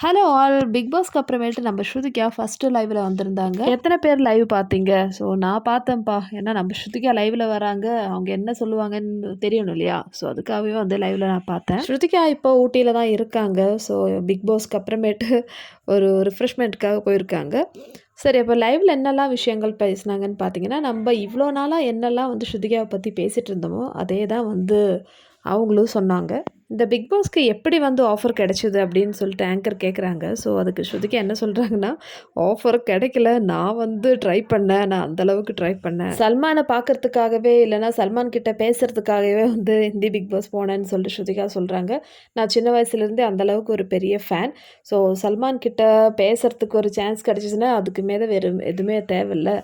Hello all big பாஸ்க்கு அப்புறமேட்டு நம்ம ஸ்ருதிகா ஃபஸ்ட்டு லைவில் வந்திருந்தாங்க. எத்தனை பேர் லைவ் பார்த்தீங்க? ஸோ நான் பார்த்தேன்ப்பா. ஏன்னா நம்ம ஸ்ருதிகா லைவில் வராங்க. அவங்க என்ன சொல்லுவாங்கன்னு தெரியணும் இல்லையா? ஸோ அதுக்காகவே வந்து லைவில் நான் பார்த்தேன். ஸ்ருதிகா இப்போ ஊட்டியில் தான் இருக்காங்க. ஸோ பிக் பாஸ்க்கு அப்புறமேட்டு ஒரு ரிஃப்ரெஷ்மெண்ட்டுக்காக போயிருக்காங்க. சரி அப்போ லைவில் என்னெல்லாம் விஷயங்கள் பேசினாங்கன்னு பார்த்தீங்கன்னா நம்ம இவ்வளோ நாளாக என்னெல்லாம் வந்து ஸ்ருதிகாவை பற்றி பேசிகிட்டு இருந்தோமோ அதே தான் வந்து அவங்களும் சொன்னாங்க. இந்த பிக் பாஸ்க்கு எப்படி வந்து ஆஃபர் கிடைச்சிது? அப்படின்னு சொல்லிட்டு ஆங்கர் கேட்குறாங்க ஸோ அதுக்கு ஸ்ருதிக்கு என்ன சொல்கிறாங்கன்னா ஆஃபர் கிடைக்கல. நான் வந்து ட்ரை பண்ணேன். நான் அந்தளவுக்கு ட்ரை பண்ணேன். சல்மானை பார்க்கறதுக்காகவே இல்லைனா சல்மான் கிட்ட பேசுகிறதுக்காகவே வந்து ஹிந்தி பிக் பாஸ் போனேன்னு சொல்லிட்டு ஸ்ருதிகா சொல்கிறாங்க நான் சின்ன வயசுலேருந்தே அந்தளவுக்கு ஒரு பெரிய ஃபேன் ஸோ சல்மான் கிட்ட பேசுகிறதுக்கு ஒரு சான்ஸ் கிடச்சிச்சின்னா அதுக்கு மேலே வேறு எதுவுமே தேவையில்லை.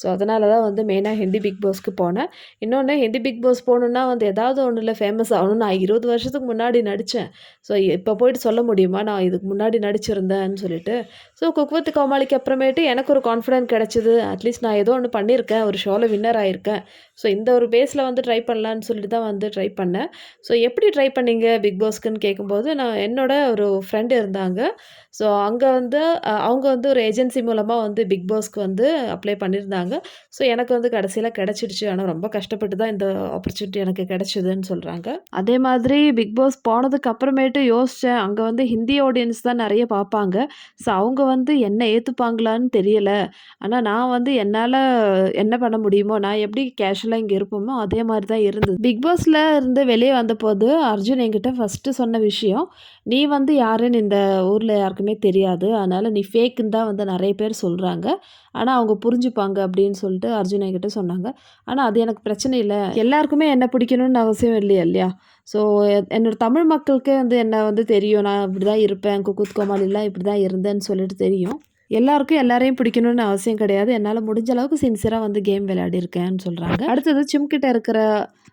ஸோ அதனால தான் வந்து மெயினாக ஹிந்தி பிக் பாஸ்க்கு போனேன். இன்னொன்று ஹிந்தி பிக் பாஸ் போகணுன்னா வந்து ஏதாவது ஒன்றில் ஃபேமஸ் ஆகணும் நான் இருபது வருஷத்துக்கு முன்னாடி நடித்தேன் ஸோ இப்போ போயிட்டு சொல்ல முடியுமா? நான் இதுக்கு முன்னாடி நடிச்சிருந்தேன்னு சொல்லிட்டு. ஸோ குக் வித் கோமாளிக்கு அப்புறமேட்டு எனக்கு ஒரு கான்ஃபிடென்ட் கிடச்சிது. அட்லீஸ்ட் நான் ஏதோ ஒன்று பண்ணியிருக்கேன். ஒரு ஷோவில் வின்னர் ஆகியிருக்கேன் ஸோ இந்த ஒரு பேஸில் வந்து ட்ரை பண்ணலான்னு சொல்லிட்டு தான் வந்து ட்ரை பண்ணேன். ஸோ எப்படி ட்ரை பண்ணீங்க பிக் பாஸ்க்குன்னு கேட்கும்போது நான் என்னோட ஒரு ஃப்ரெண்டு இருந்தாங்க. ஸோ அங்கே வந்து அவங்க வந்து ஒரு ஏஜென்சி மூலமாக வந்து பிக் பாஸ்க்கு வந்து அப்ளை பண்ணியிருந்தாங்க. ஸோ எனக்கு வந்து கடைசியில் கிடச்சிடுச்சு. ஆனால் ரொம்ப கஷ்டப்பட்டு தான் இந்த ஆப்பர்ச்சுனிட்டி எனக்கு கிடச்சிதுன்னு சொல்கிறாங்க அதே மாதிரி பிக் பாஸ் போனதுக்கு அப்புறமேட்டு யோசித்தேன் அங்கே வந்து ஹிந்தி ஆடியன்ஸ் தான் நிறைய பார்ப்பாங்க. ஸோ அவங்க வந்து என்ன ஏற்றுப்பாங்களான்னு தெரியலை. ஆனால் நான் வந்து என்னால் என்ன பண்ண முடியுமோ நான் எப்படி கேஷுவலாக இங்கே இருப்போமோ அதே மாதிரி தான் இருந்தது பிக் பாஸில் இருந்து வெளியே வந்தபோது அர்ஜுன் என்கிட்ட ஃபஸ்ட்டு சொன்ன விஷயம் நீ வந்து யாருன்னு இந்த ஊரில் யாருக்குமே தெரியாது. அதனால் நீ ஃபேக்குன்னு தான் வந்து நிறைய பேர் சொல்கிறாங்க ஆனால் அவங்க புரிஞ்சுப்பாங்க அப்படின்னு சொல்லிட்டு அர்ஜுனை கிட்ட சொன்னாங்க. ஆனால் அது எனக்கு பிரச்சனை இல்லை. எல்லாருக்குமே என்ன பிடிக்கணும்னு அவசியம் இல்லையா இல்லையா? ஸோ என்னோட தமிழ் மக்களுக்கே வந்து என்ன வந்து தெரியும்? நான் இப்படி தான் இருப்பேன் குக்குத் கோமாளிலாம் இப்படி தான் இருந்தேன்னு சொல்லிட்டு தெரியும். எல்லாருக்கும் எல்லாரையும் பிடிக்கணும்னு அவசியம் கிடையாது. என்னால் முடிஞ்ச அளவுக்கு சின்சியராக வந்து கேம் விளையாடிருக்கேன்னு சொல்கிறாங்க அடுத்தது சிம்கிட்ட இருக்கிற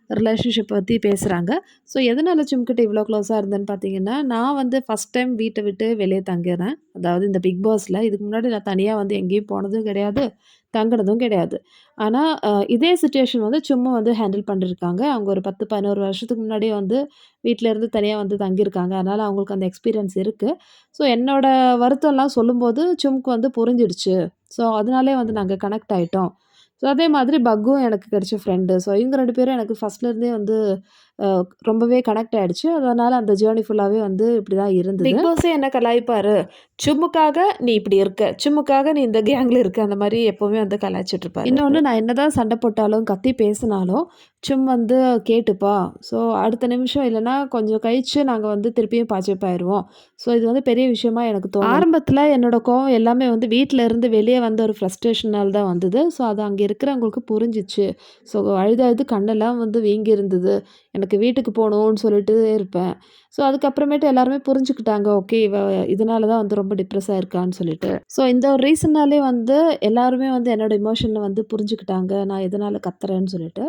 ரிலேஷன்ஷிப் பற்றி பேசுகிறாங்க ஸோ எதனால் சிம்கிட்ட இவ்வளோ க்ளோஸாக இருந்தேன்னு பார்த்தீங்கன்னா நான் வந்து ஃபஸ்ட் டைம் வீட்டை விட்டு வெளியே தங்கினேன் அதாவது இந்த பிக் பாஸில் இதுக்கு முன்னாடி நான் தனியாக வந்து எங்கேயும் போனதும் கிடையாது தங்கினதும் கிடையாது. ஆனால் இதே சுச்சுவேஷன் வந்து சும்மா வந்து ஹேண்டில் பண்ணியிருக்காங்க அவங்க ஒரு பத்து பதினோரு வருஷத்துக்கு முன்னாடியே வந்து வீட்டிலேருந்து தனியாக வந்து தங்கியிருக்காங்க. அதனால் அவங்களுக்கு அந்த எக்ஸ்பீரியன்ஸ் இருக்குது ஸோ என்னோடய வருத்தம்லாம் சொல்லும்போது சும்க்கு வந்து புரிஞ்சிடுச்சு. ஸோ அதனாலே வந்து நாங்கள் கனெக்ட் ஆகிட்டோம் ஸோ அதே மாதிரி பக்கும் எனக்கு கிடச்ச ஃப்ரெண்டு ஸோ இவங்க ரெண்டு பேரும் எனக்கு ஃபஸ்ட்லேருந்தே வந்து ரொம்பவே கனெக்ட் ஆகிடுச்சு அதனால் அந்த ஜேர்னி ஃபுல்லாகவே வந்து இப்படி தான் இருந்தது. பிக் பாஸே என்ன கலாய்ப்பார்? சும்முக்காக நீ இப்படி இருக்க. சும்முக்காக நீ இந்த கேங்கில் இருக்க. அந்த மாதிரி எப்போவுமே வந்து கலாய்ச்சிட்ருப்பார். இன்னொன்று நான் என்ன தான் சண்டை போட்டாலும் கத்தி பேசினாலும் சும் வந்து கேட்டுப்பா. ஸோ அடுத்த நிமிஷம் இல்லைன்னா கொஞ்சம் கழிச்சு நாங்கள் வந்து திருப்பியும் பாய்ச்சிப்பாயிருவோம் ஸோ இது வந்து பெரிய விஷயமா எனக்கு தோணும். ஆரம்பத்தில் என்னோட கோவம் எல்லாமே வந்து வீட்டில் இருந்து வெளியே வந்த ஒரு ஃப்ரஸ்ட்ரேஷனால் தான் வந்தது. ஸோ அது அங்கே இருக்கிறவங்களுக்கு புரிஞ்சிச்சு. ஸோ அழுது அழுது கண்ணெல்லாம் வந்து வீங்கி இருந்தது எனக்கு வீட்டுக்கு போகணுன்னு சொல்லிட்டு இருப்பேன். ஸோ அதுக்கப்புறமேட்டு எல்லாருமே புரிஞ்சுக்கிட்டாங்க ஓகே இவ இதனால தான் வந்து ரொம்ப டிப்ரெஸ்ஸாக இருக்கான்னு சொல்லிட்டு. ஸோ இந்த ஒரு ரீசன்னாலே வந்து எல்லாருமே வந்து என்னோடய இமோஷனை வந்து புரிஞ்சுக்கிட்டாங்க நான் எதனால் கத்துறேன்னு சொல்லிட்டு.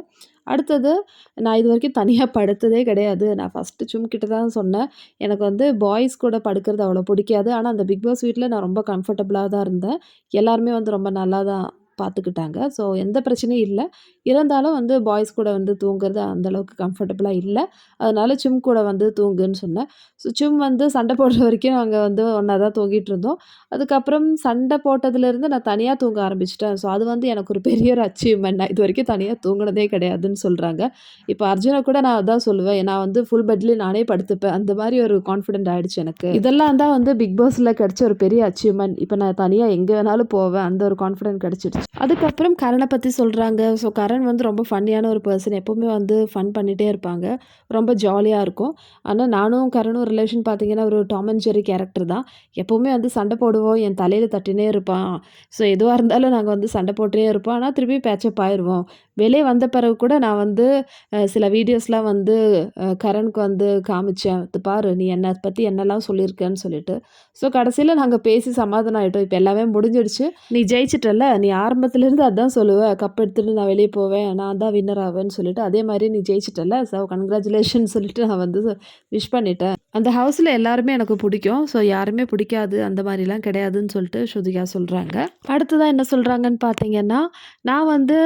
அடுத்தது நான் இது வரைக்கும் தனியாக படுத்ததே கிடையாது. நான் ஃபஸ்ட்டு சும்கிட்ட தான் சொன்னேன். எனக்கு வந்து பாய்ஸ் கூட படுக்கிறது அவ்வளோ பிடிக்காது. ஆனால் அந்த பிக் பாஸ் வீட்டில் நான் ரொம்ப கம்ஃபர்டபுளாக தான் இருந்தேன். எல்லாருமே வந்து ரொம்ப நல்லா தான் பார்த்துக்கிட்டாங்க ஸோ எந்த பிரச்சனையும் இல்லை. இருந்தாலும் வந்து பாய்ஸ் கூட வந்து தூங்குறது அந்தளவுக்கு கம்ஃபர்டபுளாக இல்லை. அதனால சிம் கூட வந்து தூங்குன்னு சொன்னேன். ஸோ சிம் வந்து சண்டை போடுற வரைக்கும் நாங்கள் வந்து ஒன்றா தான் தூங்கிட்டு இருந்தோம். அதுக்கப்புறம் சண்டை போட்டதுலேருந்து நான் தனியாக தூங்க ஆரம்பிச்சிட்டேன். ஸோ அது வந்து எனக்கு ஒரு பெரிய ஒரு அச்சீவ்மெண்ட் நான் இது வரைக்கும் தனியாக தூங்கினதே கிடையாதுன்னு சொல்கிறாங்க இப்போ அர்ஜுனை கூட நான் அதான் சொல்லுவேன். நான் வந்து ஃபுல் பெட்லேயே நானே படுத்துப்பேன். அந்த மாதிரி ஒரு கான்ஃபிடென்ட் ஆகிடுச்சு எனக்கு. இதெல்லாம் தான் வந்து பிக் பாஸில் கிடச்ச ஒரு பெரிய அச்சீவ்மெண்ட் இப்போ நான் தனியாக எங்கே வேணாலும் போவேன். அந்த ஒரு கான்ஃபிடென்ட் கிடச்சிடுச்சு. அதுக்கப்புறம் கரனை பற்றி சொல்கிறாங்க ஸோ கரண் வந்து ரொம்ப ஃபன்னியான ஒரு பர்சன் எப்போவுமே வந்து ஃபன் பண்ணிகிட்டே இருப்பாங்க. ரொம்ப ஜாலியாக இருக்கும். ஆனால் நானும் கரணும் ரிலேஷன் பார்த்தீங்கன்னா ஒரு டாம் அண்ட் ஜெரி கேரக்டர் தான். எப்போவுமே வந்து சண்டை போடுவோம். என் தலையில் தட்டினே இருப்பான். ஸோ எதுவாக இருந்தாலும் நாங்கள் வந்து சண்டை போட்டே இருப்போம். ஆனால் திருப்பி பேச்சப் ஆயிடுவோம் வெளியே வந்த பிறகு கூட நான் வந்து சில வீடியோஸ்லாம் வந்து கரனுக்கு வந்து காமிச்சேன். பாரு நீ என்னை பற்றி என்னெல்லாம் சொல்லியிருக்கேன்னு சொல்லிட்டு. ஸோ கடைசியில் நாங்கள் பேசி சமாதானம் ஆகிட்டோம் இப்போ எல்லாமே முடிஞ்சிடுச்சு. நீ ஜெயிச்சிட்டல நீ ஆரம்பத்துலேருந்து அதான் சொல்லுவேன் கப் எடுத்துகிட்டு நான் வெளியே போவேன் நான் தான் வின்னர் ஆவேன்னு சொல்லிட்டு அதே மாதிரி நீ ஜெயிச்சிட்டல ஸோ கங்க்ராச்சுலேஷன் சொல்லிட்டு நான் வந்து விஷ் பண்ணிட்டேன். அந்த ஹவுஸில் எல்லாருமே எனக்கு பிடிக்கும். ஸோ யாருமே பிடிக்காது. அந்த மாதிரிலாம் கிடையாதுன்னு சொல்லிட்டு ஸ்ருதிகா சொல்கிறாங்க அடுத்ததான் என்ன சொல்கிறாங்கன்னு பார்த்தீங்கன்னா நான் வந்து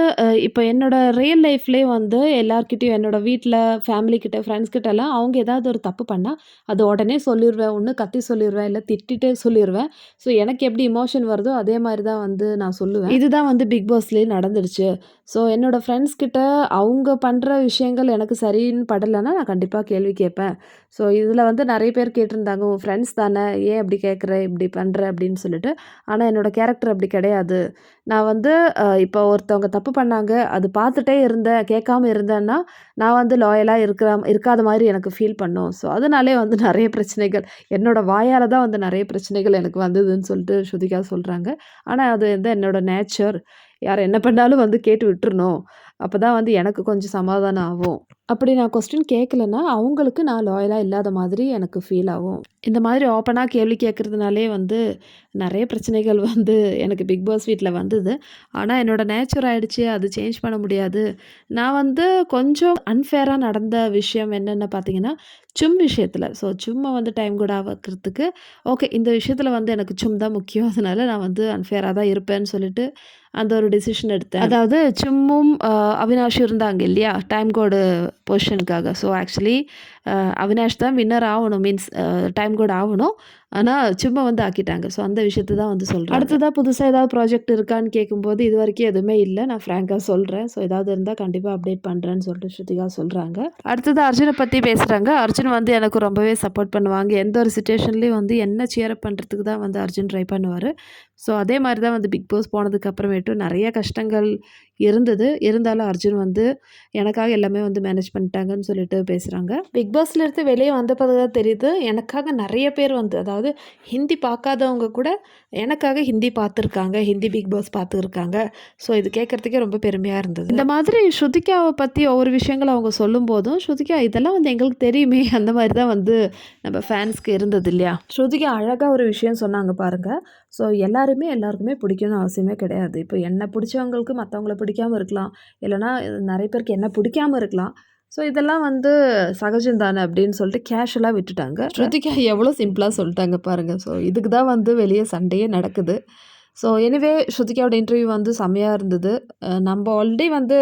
இப்போ என்னோடய ரியல் லைஃப்லேயே வந்து எல்லாருக்கிட்டையும் என்னோட வீட்டில் ஃபேமிலிக்கிட்ட ஃப்ரெண்ட்ஸ் கிட்டலாம் அவங்க ஏதாவது ஒரு தப்பு பண்ணால் அது உடனே சொல்லிடுவேன் ஒன்று கத்தி சொல்லிடுவேன் இல்லை திட்டிகிட்டே சொல்லிடுவேன் ஸோ எனக்கு எப்படி இமோஷன் வருதோ அதே மாதிரி தான் வந்து நான் சொல்லுவேன். இதுதான் வந்து பிக் பாஸ்லேயே நடந்துடுச்சு. ஸோ என்னோடய ஃப்ரெண்ட்ஸ் கிட்ட அவங்க பண்ணுற விஷயங்கள் எனக்கு சரின்னு படலைன்னா நான் கண்டிப்பாக கேள்வி கேட்பேன். ஸோ இதில் வந்து நிறைய பேர் கேட்டிருந்தாங்க உன் ஃப்ரெண்ட்ஸ் தானே? ஏன் இப்படி கேட்குற? இப்படி பண்ணுற அப்படின்னு சொல்லிட்டு. ஆனால் என்னோடய கேரக்டர் அப்படி கிடையாது. நான் வந்து இப்போ ஒருத்தவங்க தப்பு பண்ணாங்க அது பார்த்துட்டே இருந்தேன் கேட்காம இருந்தேன்னா நான் வந்து லாயலாக இருக்கிற இருக்காத மாதிரி எனக்கு ஃபீல் பண்ணும். ஸோ அதனாலே வந்து நிறைய பிரச்சனைகள் என்னோட வாயால் தான் வந்து நிறைய பிரச்சனைகள் எனக்கு வந்ததுன்னு சொல்லிட்டு ஸ்ருதிகா சொல்கிறாங்க ஆனால் அது வந்து என்னோடய நேச்சர் யார் என்ன பண்ணாலும் வந்து கேட்டு விட்டுறணும். அப்போ தான் வந்து எனக்கு கொஞ்சம் சமாதானம் ஆகும். அப்படி நான் கொஸ்டின் கேட்கலன்னா அவங்களுக்கு நான் லாயலாக இல்லாத மாதிரி எனக்கு ஃபீல் ஆகும். இந்த மாதிரி ஓப்பனாக கேள்வி கேட்குறதுனாலே வந்து நிறைய பிரச்சனைகள் வந்து எனக்கு பிக் பாஸ் வீட்டில் வந்தது. ஆனால் என்னோட நேச்சர் ஆகிடுச்சு அது சேஞ்ச் பண்ண முடியாது. நான் வந்து கொஞ்சம் அன்ஃபேராக நடந்த விஷயம் என்னென்னு பார்த்தீங்கன்னா சும் விஷயத்தில். ஸோ சும்மா வந்து டைம் கூட ஆக்கிறதுக்கு ஓகே இந்த விஷயத்தில் வந்து எனக்கு சும் தான் முக்கியம். அதனால நான் வந்து அன்ஃபேராக தான் இருப்பேன்னு சொல்லிட்டு அந்த ஒரு டிசிஷன் எடுத்தேன். அதாவது சும்மும் அவினாஷும் இருந்தாங்க இல்லையா? டைம் கோடு பொசிஷனுக்காக ஸோ ஆக்சுவலி அவினாஷ் தான் வின்னர் ஆகணும் மீன்ஸ் டைம் கூட ஆகணும். ஆனால் சும்மா வந்து ஆக்கிட்டாங்க. ஸோ அந்த விஷயத்தை தான் வந்து சொல்கிறேன் அடுத்ததாக புதுசாக ஏதாவது ப்ராஜெக்ட் இருக்கான்னு கேட்கும்போது இது வரைக்கும் எதுவுமே இல்லை. நான் ஃப்ராங்காக சொல்கிறேன் ஸோ ஏதாவது இருந்தால் கண்டிப்பாக அப்டேட் பண்ணுறேன்னு சொல்லிட்டு ஸ்ருதிகா சொல்கிறாங்க அடுத்தது அர்ஜுனை பற்றி பேசுகிறாங்க அர்ஜுன் வந்து எனக்கு ரொம்பவே சப்போர்ட் பண்ணுவாங்க. எந்த ஒரு சுச்சுவேஷன்லேயும் வந்து என்ன சேர் பண்ணுறதுக்கு தான் வந்து அர்ஜுன் ட்ரை பண்ணுவார். ஸோ அதே மாதிரி தான் வந்து பிக் பாஸ் போனதுக்கு அப்புறமேட்டு நிறைய கஷ்டங்கள் இருந்தது. இருந்தாலும் அர்ஜுன் வந்து எனக்காக எல்லாமே வந்து மேனேஜ் பண்ணிட்டாங்கன்னு சொல்லிட்டு பேசுகிறாங்க பிக் பாஸ்ல இருந்து வெளியே வந்த பிறகு தான் தெரியுது. எனக்காக நிறைய பேர் வந்து அதாவது ஹிந்தி பார்க்காதவங்க கூட எனக்காக ஹிந்தி பார்த்துருக்காங்க. ஹிந்தி பிக் பாஸ் பார்த்துருக்காங்க. ஸோ இது கேட்குறதுக்கே ரொம்ப பெருமையாக இருந்தது. இந்த மாதிரி ஸ்ருதிகாவை பற்றி ஒவ்வொரு விஷயங்கள் அவங்க சொல்லும் போதும் ஸ்ருதிகா இதெல்லாம் வந்து எங்களுக்கு தெரியுமே. அந்த மாதிரி தான் வந்து நம்ம ஃபேன்ஸ்க்கு இருந்தது இல்லையா? ஸ்ருதிகா அழகாக ஒரு விஷயம் சொன்னாங்க பாருங்கள் ஸோ எல்லாருமே எல்லாருக்குமே பிடிக்கணும்னு அவசியமே கிடையாது. இப்போ என்ன பிடிச்சவங்களுக்கு மற்றவங்கள பிடிக்காம இருக்கலாம். இல்லைனா நிறைய பேருக்கு என்ன பிடிக்காம இருக்கலாம். ஸோ இதெல்லாம் வந்து சகஜம் தானே அப்படின்னு சொல்லிட்டு கேஷுவலாக விட்டுட்டாங்க. ஸ்ருதிகா எவ்வளோ சிம்பிளாக சொல்லிட்டாங்க பாருங்கள் ஸோ இதுக்கு தான் வந்து வெளியே சண்டையே நடக்குது. ஸோ எனிவே ஸ்ருதிகாவோட இன்டர்வியூ வந்து செம்மையாக இருந்தது. நம்ம ஆல்ரெடி வந்து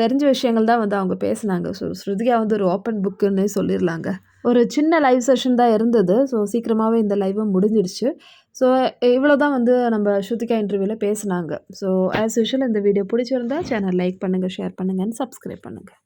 தெரிஞ்ச விஷயங்கள் தான் வந்து அவங்க பேசுனாங்க. ஸோ ஸ்ருதிகா வந்து ஒரு ஓப்பன் புக்குன்னே சொல்லிடலாங்க. ஒரு சின்ன லைவ் செஷன் தான் இருந்தது. ஸோ சீக்கிரமாகவே இந்த லைவும் முடிஞ்சிடுச்சு. ஸோ இவ்வளோ தான் வந்து நம்ம ஸ்ருதிகா இன்டர்வியூவில் பேசுனாங்க. ஸோ ஆஸ் யூஷுவல் இந்த வீடியோ பிடிச்சிருந்தா சேனல் லைக் பண்ணுங்கள் ஷேர் பண்ணுங்கன்னு சப்ஸ்கிரைப் பண்ணுங்கள்